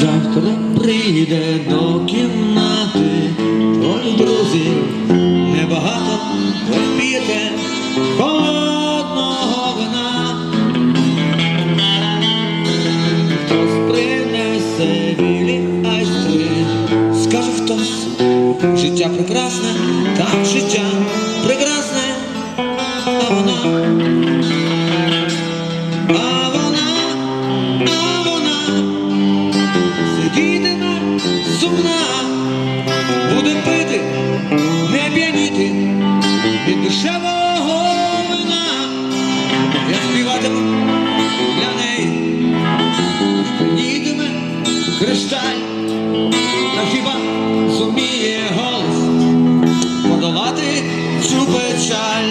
Завтра прийде до кімнати твоїх друзів небагато ви п'єте холодного вина. Хтось принесе білі айстри, скаже хтось, життя прекрасне, так життя сидітиме сумна, буде пити, не п'яніти від дешевого вина. Я співатиму для неї, спинітиме кришталь, та хіба зуміє голос подолати цю печаль.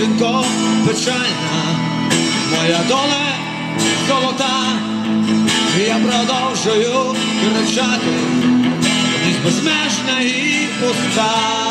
дівчинко печальна, моя доля золота, я продовжую кричати, ніж безмежна і пуста.